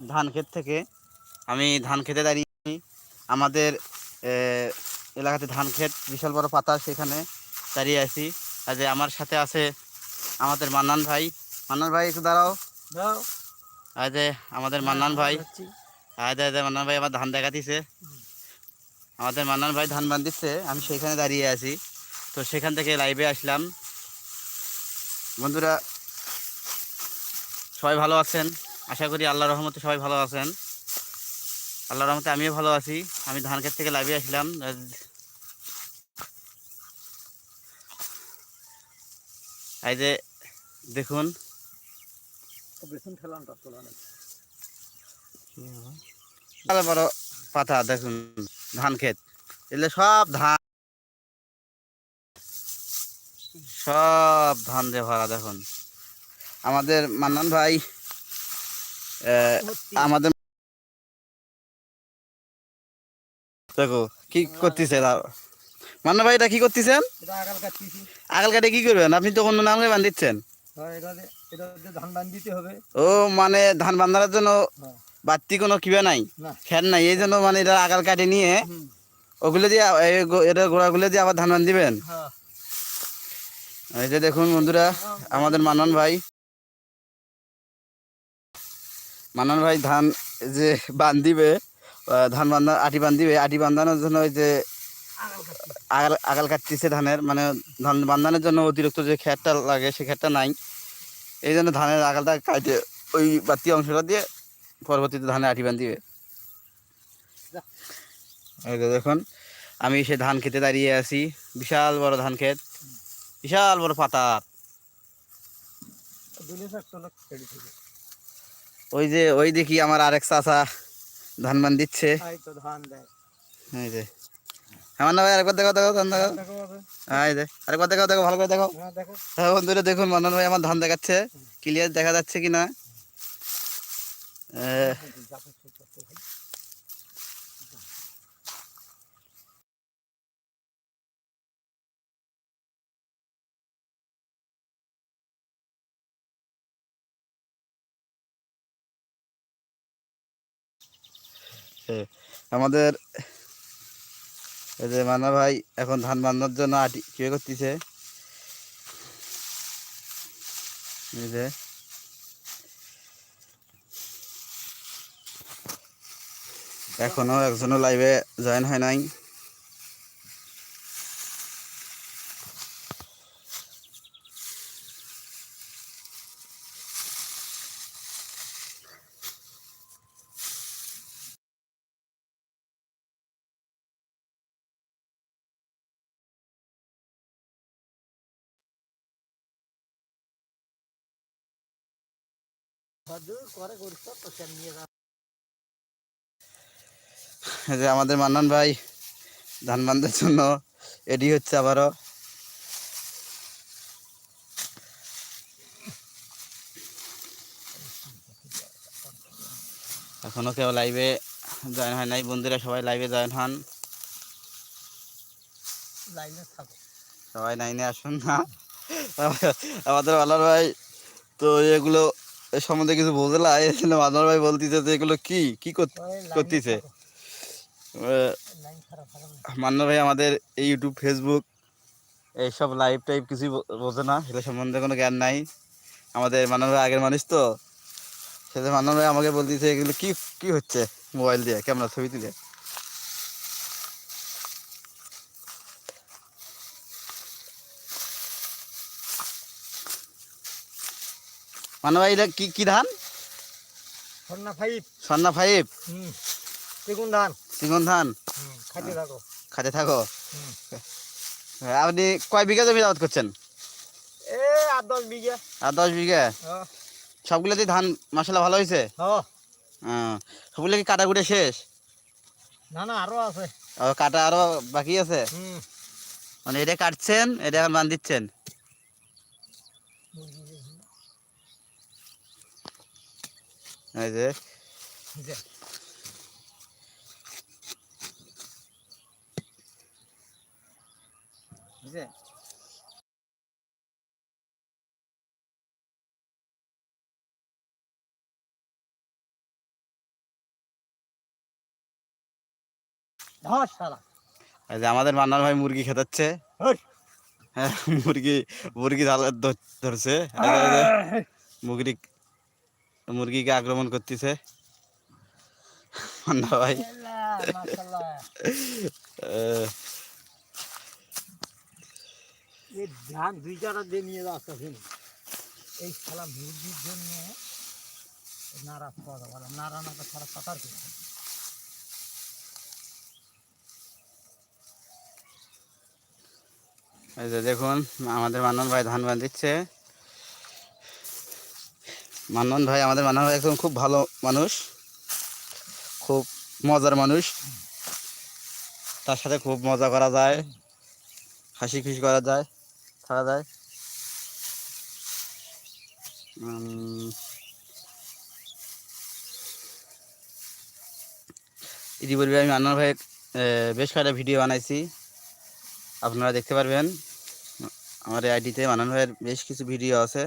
ধান ক্ষেত থেকে আমি ধান খেতে দাঁড়িয়ে আমাদের এলাকাতে ধান ক্ষেত বিশাল বড় পাতা সেখানে দাঁড়িয়ে আছি। আর যে আমার সাথে আছে আমাদের মান্নান ভাই। মান্নান ভাই একটু দাঁড়াও। দাও আর যে আমাদের মান্নান ভাই। যাচ্ছি। আয় মান্নান ভাই আমার ধান দেখা দেখাতিছে। আমাদের মান্নান ভাই ধান বান দিচ্ছে আমি সেখানে দাঁড়িয়ে আছি। তো সেখান থেকে লাইভে আসলাম। বন্ধুরা সবাই ভালো আছেন? আশা করি আল্লাহ রহমতে সবাই ভালো আছেন। আল্লাহ রহমতে আমিও ভালো আছি। আমি ধান ক্ষেত থেকে লাভিয়ে আসলাম। এই যে দেখুন। ভালো বড় পাতা, দেখুন, ধান ক্ষেত। এগুলো সব ধান। সব ধান দিয়ে ভরা, দেখুন। আমাদের মান্নান ভাই আমাদের দেখো কি করতেছে মান্না ভাই এটা কি করতেছেন? আগাল কাটে কি করবেন? আপনি তো অন্য নামে হ্যাঁ বান দিতে হবে। ও মানে ধান বান্ধার জন্য হ্যাঁ। বাড়তি কোনো কিবা নাই ফ্যান নাই এই জন্য মানে এটা আগাল কাটে নিয়ে ওগুলো দিয়ে এটা গোড়াগুলো দিয়ে আবার ধান বান দিবেন হ্যাঁ। এই যে দেখুন বন্ধুরা আমাদের মানন ভাই মানন ভাই ধান যে বান্ধিবে ধান বান্ধা আটি বান্ধিবে, আটি বান্ধানোর জন্য ওই যে আগাল আগাল কাটতেছে ধানের মানে ধান বান্ধানোর জন্য অতিরিক্ত যে খেরটা লাগে সে খেরটা নাই। এই জন্য ধানের আগালটা কাটে, ওই বাতি অংশটা দিয়ে পরবর্তীতে ধানে আটি বান্ধিবে। দেখুন, আমি সে ধান খেতে দাঁড়িয়ে আছি, বিশাল বড় ধান ক্ষেত, বিশাল বড় পাতা দিলে স্যার তোলা রেডি থেকে ওই যে ওই দেখি আমার আরেক চাচা ধান বান দিচ্ছে। এই যে। আমার না ভাই আরেকবার দেখো দেখো ধান দেখো এই যে আরেকবার দেখো দেখো ভালো করে দেখো হ্যাঁ দেখো। হ্যাঁ বন্ধুরা দেখুন মান্নান ভাই আমার ধান দেখাচ্ছে। ক্লিয়ার দেখা যাচ্ছে কি না আহ, যাবে সেই করতে ভাই। এ, আমাদের এই যে মানা ভাই এখন ধান বান্ধার জন্য আটি কে করতেছে? এই যে এখনও একজনও লাইভে জয়েন হয় নাই। করে নিয়ে যে আমাদের মান্নান ভাই ধান বান্ধার জন্য এডি হচ্ছে আবারও। এখনও কেউ লাইভে জয়েন হয় নাই। বন্ধুরা সবাই লাইভে জয়েন হন। লাইনে সবাই লাইনে আসুন না। আমাদের মান্নান ভাই তো এগুলো এর সম্বন্ধে কিছু এই জন্য মান্নান ভাই বলতেছে যে এগুলো কি কি করতেছে। মান্না ভাই আমাদের এই ইউটিউব ফেসবুক এইসব লাইভ টাইপ কিছুই বো- বোঝে না এটা সম্বন্ধে কোনো জ্ঞান নাই। আমাদের মান্না ভাই আগের মানুষ তো সেটা মান্না ভাই আমাকে বলতেছে এগুলো কি কি হচ্ছে মোবাইল দিয়ে ক্যামেরা ছবি তুলে। মান্না ভাই এটা কি কি ধান? সন্না ফাইভ সন্না ফাইভ হুম বেগুন ধান। সিঙ্গন ধান? খাইতে থাকো। খাতে থাকো? আপনি কয় বিঘা জমি আবাদ করছেন? এ আট দশ বিঘা। আর দশ বিঘা? হ্যাঁ সবগুলোতে ধান মশলা ভালো হয়েছে? হ্যাঁ। সবগুলো কি কাটা কুটে শেষ? না না আরও আছে। ও কাটা আরও বাকি আছে? হুম। মানে এটা কাটছেন এটা এখন বান দিচ্ছেন এই যে। আমাদের মান্নার ভাই মুরগি খেতাচ্ছে। হ্যাঁ, মুরগি মুরগি ধরছে। মুরগি মুরগিকে আক্রমণ করতেছে। ভাই। ধান দুই চারা দিয়ে নিয়ে এই মুরগির জন্য নাড়া খাওয়া দাওয়া নাড়া না সারা পাতার কিছু এই যে দেখুন আমাদের মান্নান ভাই ধান বাঁধিচ্ছে। মান্নান ভাই আমাদের মান্নান ভাই একদম খুব ভালো মানুষ, খুব মজার মানুষ। তার সাথে খুব মজা করা যায়, হাসি খুশি করা যায়, থাকা যায়। ইতিপূর্বে আমি মান্নান ভাই বেশ কয়েকটা ভিডিও বানাইছি। আপনারা দেখতে পারবেন। আমার এই আইডিতে মানান ভাইয়ের বেশ কিছু ভিডিও আছে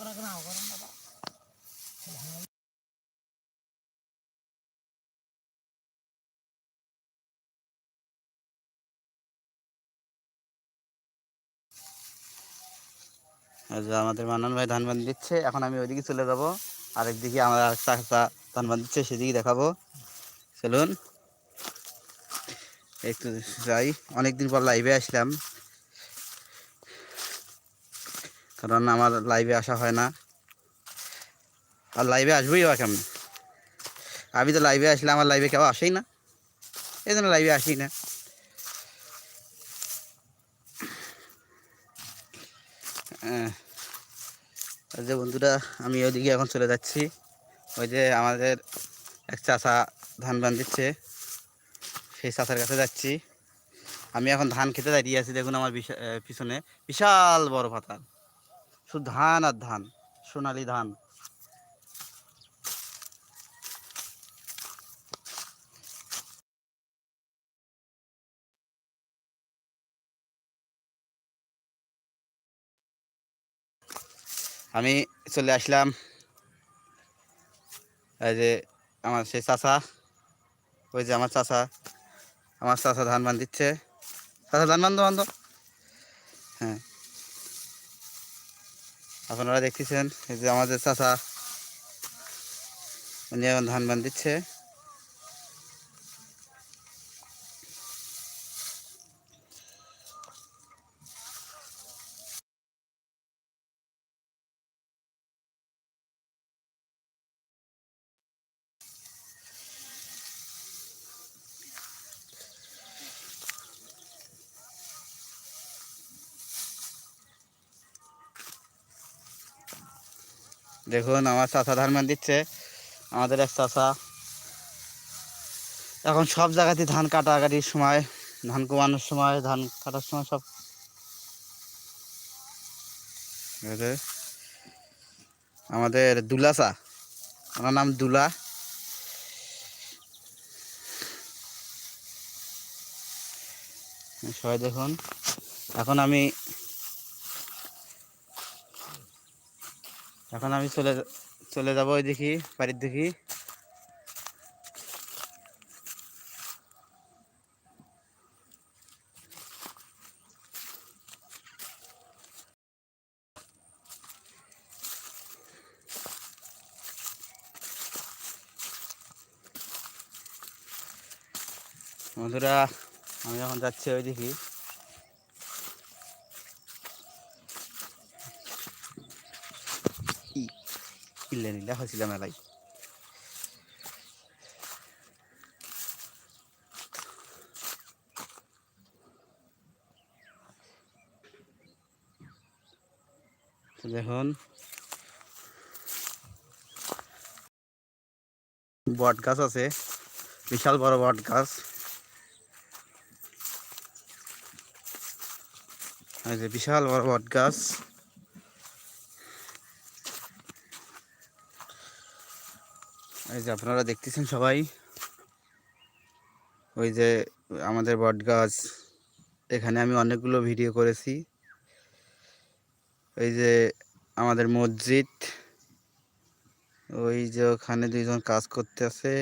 ওরা কেন করেন বাবা এই যে আমাদের মান্নান ভাই ধান বান দিচ্ছে, এখন আমি ওইদিকে চলে যাব। আরেকদিকে আমার আর চাষা ধান বান দিচ্ছে সেদিকে দেখাবো। চলুন। একটু যাই, অনেকদিন পর লাইভে আসলাম। কারণ আমার লাইভে আসা হয় না। আর লাইভে আসবোই বা কেমন? আমি তো লাইভে আসলে আমার লাইভে কেউ আসেই না। এই জন্য লাইভে আসি না হ্যাঁ আর যে বন্ধুরা, আমি ওইদিকে এখন চলে যাচ্ছি। ওই যে আমাদের এক চাষা ধান বান দিচ্ছে সেই চাষার কাছে যাচ্ছি। আমি এখন ধান খেতে দাঁড়িয়ে আছি, দেখুন আমার পিছনে। বিশাল বড় পাতা শুধু ধান আর ধান, সোনালি ধান। আমি চলে আসলাম। এই যে আমার সেই চাষা ওই যে আমার চাষা আমার চাষা ধান বান দিচ্ছে চাষা ধান বান্ধব বান্ধব হ্যাঁ। আপনারা দেখতেছেন, এই যে আমাদের চাষা উনি এখন ধান বান দিচ্ছে দেখুন, আমার চাচা ধান মান দিচ্ছে। আমাদের এক চাচা। এখন সব জায়গাতে ধান কাটাকাটির সময়, ধান কমানোর সময়, ধান কাটার সময় সব। আমাদের দুলা চা। ওনার নাম দুলা। সবাই দেখুন, এখন আমি এখন আমি চলে চলে যাব ওই দেখি বাড়ির দেখি বন্ধুরা, আমি এখন যাচ্ছি ওই দেখি কিনলে নিলে হয়েছিল মেলায়। দেখুন। বট গাছ আছে, বিশাল বড় বট গাছ। বিশাল বড় বট গাছ। এই যে আপনারা দেখতেছেন সবাই। ওই যে আমাদের বট গাছ, এখানে আমি অনেকগুলো ভিডিও করেছি। এই যে আমাদের মসজিদ, ওই যে ওখানে দুইজন কাজ করতে আছে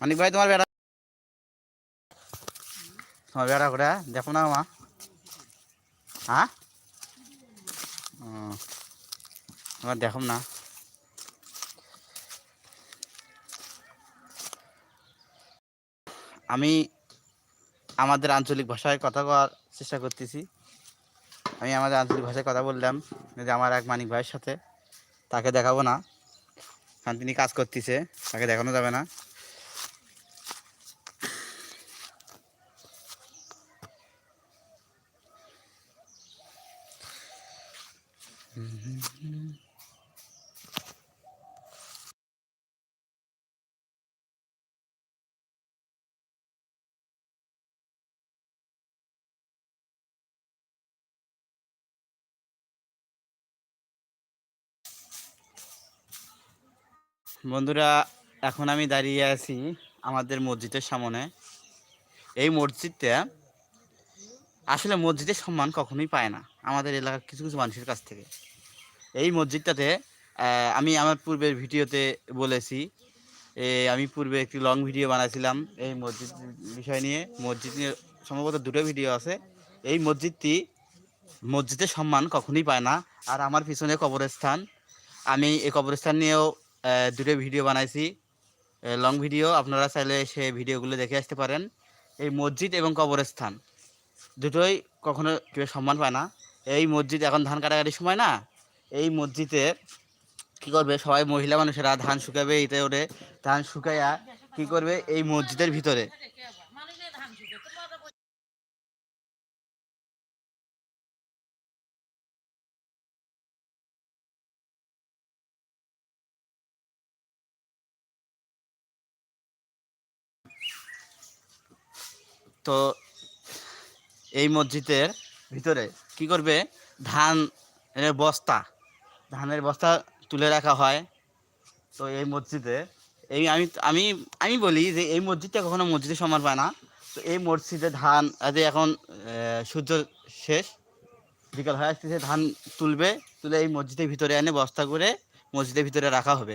মানিক ভাই, তোমার বেড়া তোমার বেড়া করে দেখো না মা। হ্যাঁ? তোমার দেখো না। আমি আমাদের আঞ্চলিক ভাষায় কথা কওয়ার চেষ্টা করতেছি। আমি আমাদের আঞ্চলিক ভাষায় কথা বললাম যে আমার এক মানিক ভাইয়ের সাথে, তাকে দেখাবো না। কারণ তিনি কাজ করতেছে, তাকে দেখানো যাবে না। বন্ধুরা, এখন আমি দাঁড়িয়ে আছি আমাদের মসজিদের সামনে। এই মসজিদটা আসলে মসজিদের সম্মান কখনোই পায় না। আমাদের এলাকার কিছু কিছু মানুষের কাছ থেকে। এই মসজিদটাতে আমি আমার পূর্বের ভিডিওতে বলেছি আমি পূর্বে একটি লং ভিডিও বানাইছিলাম এই মসজিদ বিষয় নিয়ে। মসজিদ নিয়ে সম্ভবত দুটো ভিডিও আছে। এই মসজিদটি মসজিদের সম্মান কখনোই পায় না। আর আমার পিছনে কবরস্থান। আমি এই কবরস্থান নিয়েও দুটো ভিডিও বানাইছি। লং ভিডিও আপনারা চাইলে সে ভিডিওগুলো দেখে আসতে পারেন। এই মসজিদ এবং কবরস্থান, দুটোই কখনো কেউ সম্মান পায় না। এই মসজিদ এখন ধান কাটাকাটির সময় না, এই মসজিদে কি করবে সবাই মহিলা মানুষেরা ধান শুকাবে ইতে ওরে ধান শুকাইয়া কি করবে এই মসজিদের ভিতরে। তো এই মসজিদের ভিতরে কি করবে? ধান বস্তা, ধানের বস্তা তুলে রাখা হয়। তো এই মসজিদে, এই আমি আমি আমি বলি যে এই মসজিদটা কখনো মসজিদে সমান পায় না। তো এই মসজিদে ধান, আজ এখন সূর্য শেষ, বিকাল হয়ে আসতেছে, ধান তুলবে, তুলে এই মসজিদের ভিতরে এনে বস্তা করে মসজিদের ভিতরে রাখা হবে।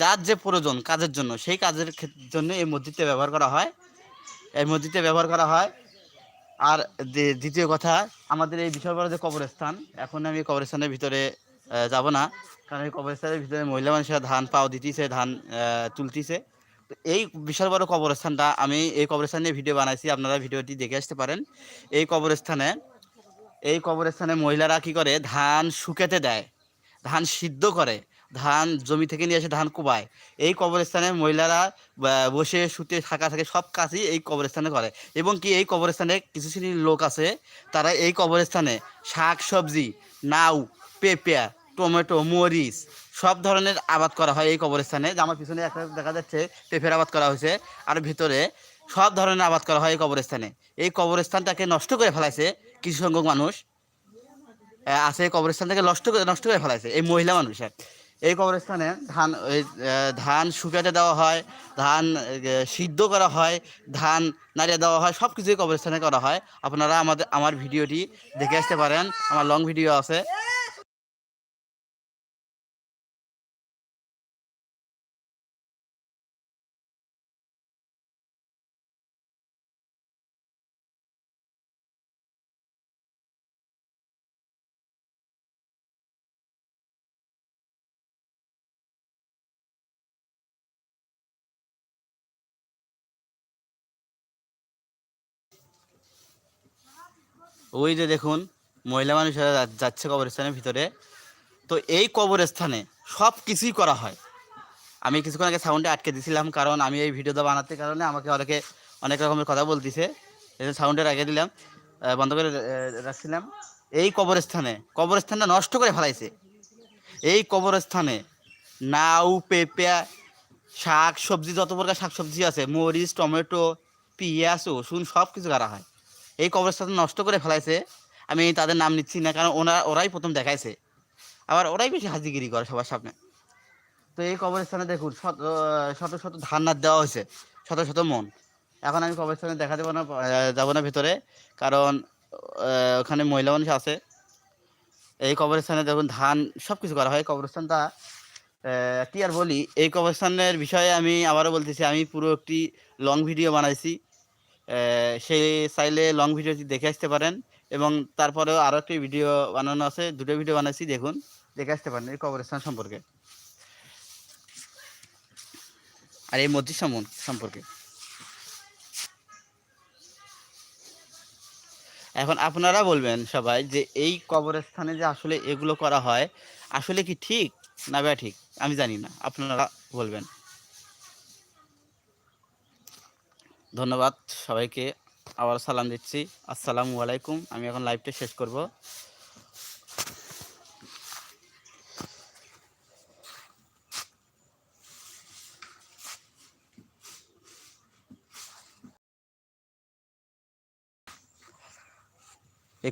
যার যে প্রয়োজন, কাজের জন্য, সেই কাজের জন্য এই মসজিদটা ব্যবহার করা হয়। এই মসজিদটা ব্যবহার করা হয় আর দ্বিতীয় কথা, আমাদের এই বিশাল বড় যে কবরস্থান, এখন আমি কবরস্থানের ভিতরে যাব না। কারণ এই কবরস্থানের ভিতরে মহিলা মানুষেরা ধান পাও দিতেছে, ধান তুলতিছে। তো এই বিশাল বড় কবরস্থানটা আমি এই কবরস্থান নিয়ে ভিডিও বানাইছি, আপনারা ভিডিওটি দেখে আসতে পারেন। এই কবরস্থানে এই কবরস্থানে মহিলারা কি করে? ধান শুকেতে দেয়, ধান সিদ্ধ করে। ধান জমি থেকে নিয়ে এসে ধান কুবায়। এই কবরস্থানে মহিলারা বসে শুতে থাকা থাকে, সব কাজই এই কবরস্থানে করে। এবং কি এই কবরস্থানে কিছু শ্রেণির লোক আছে, তারা এই কবরস্থানে শাক, সবজি, নাউ, পেঁপে, টমেটো, মরিচ, সব ধরনের আবাদ করা হয় এই কবরস্থানে। যে আমার পিছনে একটা দেখা যাচ্ছে, পেঁপের আবাদ করা হয়েছে, আর ভিতরে সব ধরনের আবাদ করা হয় এই কবরস্থানে। এই কবরস্থানটাকে নষ্ট করে ফেলাইছে কিছু সংখ্যক মানুষ আছে এই কবরস্থান থেকে নষ্ট করে নষ্ট করে ফেলাইছে এই মহিলা মানুষের। এই কবরস্থানে ধান ধান শুকাতে দেওয়া হয়, ধান সিদ্ধ করা হয়, ধান নাড়িয়ে দেওয়া হয় সব কিছুই কবরস্থানে করা হয়। আপনারা আমাদের, আমার ভিডিওটি দেখে আসতে পারেন। আমার লং ভিডিও আছে। ওই যে দেখুন, মহিলা মানুষেরা যাচ্ছে কবরস্থানের ভিতরে। তো এই কবরস্থানে সব কিছুই করা হয়। আমি কিছুক্ষণ আগে সাউন্ডে আটকে দিছিলাম, কারণ আমি এই ভিডিওটা বানাতে কারণে আমাকে অনেকে অনেক রকমের কথা বলতেছে। এই যে সাউন্ডে আগে দিলাম বন্ধ করে রাখছিলাম। এই কবরস্থানে, কবরস্থানটা নষ্ট করে ফেলাইছে। এই কবরস্থানে নাউ, পেঁপে, শাক সবজি, যত প্রকার শাক সবজি আছে, মরিচ, টমেটো, পেঁয়াজ, রসুন সব কিছু করা হয়। এই কবরস্থান নষ্ট করে ফেলাইছে, আমি তাদের নাম নিচ্ছি না, কারণ ওরা ওরাই প্রথম দেখাইছে। আবার ওরাই বেশি হাজিগিরি করে সবার সামনে। তো এই কবরস্থানে দেখুন, শত শত শত ধান নাত দেওয়া হয়েছে, শত শত মন। এখন আমি কবরস্থানে দেখা দেবো না যাব না ভেতরে, কারণ ওখানে মহিলা মানুষ আছে। এই কবরস্থানে দেখুন, ধান সব কিছু করা হয়। কবরস্থানটা কি আর বলি, এই কবরস্থানের বিষয়ে আমি আবারও বলতেছি, আমি পুরো একটি লং ভিডিও বানাইছি। সেই চাইলে লং ভিডিওটি দেখে আসতে পারেন এবং তারপরেও আরও একটি ভিডিও বানানো আছে, দুটো ভিডিও বানাইছি দেখুন, দেখে আসতে পারেন এই কবরস্থান সম্পর্কে। আর এই মসজিদ সম্পর্কে। এখন আপনারা বলবেন সবাই যে এই কবরস্থানে যে আসলে এগুলো করা হয়, আসলে কি ঠিক না ব্যা ঠিক? আমি জানি না, আপনারা বলবেন। ধন্যবাদ সবাইকে। আবার সালাম দিচ্ছি। আসসালামু আলাইকুম। আমি এখন লাইভটা শেষ করব।